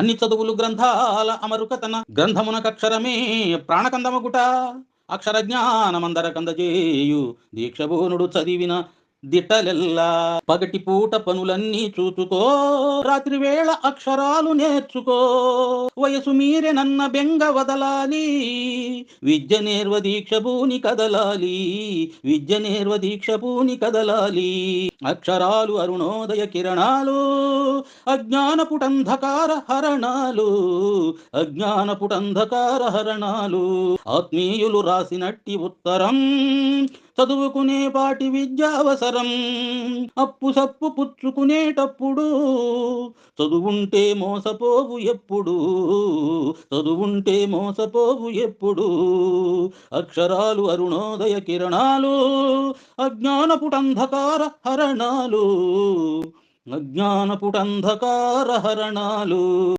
అన్ని చదువులు గ్రంథాల అమరుకతన గ్రంథమునకక్షరమే ప్రాణకందమగుట. అక్షర జ్ఞానమందర కందజేయు. దీక్షభూనుడు చదివిన దిటలెల్లా పగటి పూట పనులన్నీ చూచుకో రాత్రి వేళ అక్షరాలు నేర్చుకో. వయసు మీరే నన్న బెంగ వదలాలి విద్య నేర్వ దీక్ష భూని కదలాలి విద్య నేర్వ దీక్ష భూని కదలాలి. అక్షరాలు అరుణోదయ కిరణాలు అజ్ఞానపుటంధకార హరణాలు అజ్ఞానపుటంధకార హరణాలు. ఆత్మీయులు రాసినట్టి ఉత్తరం చదువుకునే పాటి విద్య అవసరం. అప్పు సప్పు పుచ్చుకునేటప్పుడు చదువుంటే మోసపోవు ఎప్పుడు. చదువుంటే మోసపోవు ఎప్పుడు. అక్షరాలు అరుణోదయ కిరణాలు అజ్ఞానపుటంధకార హరణాలు. అజ్ఞానపుటంధకార హరణాలు.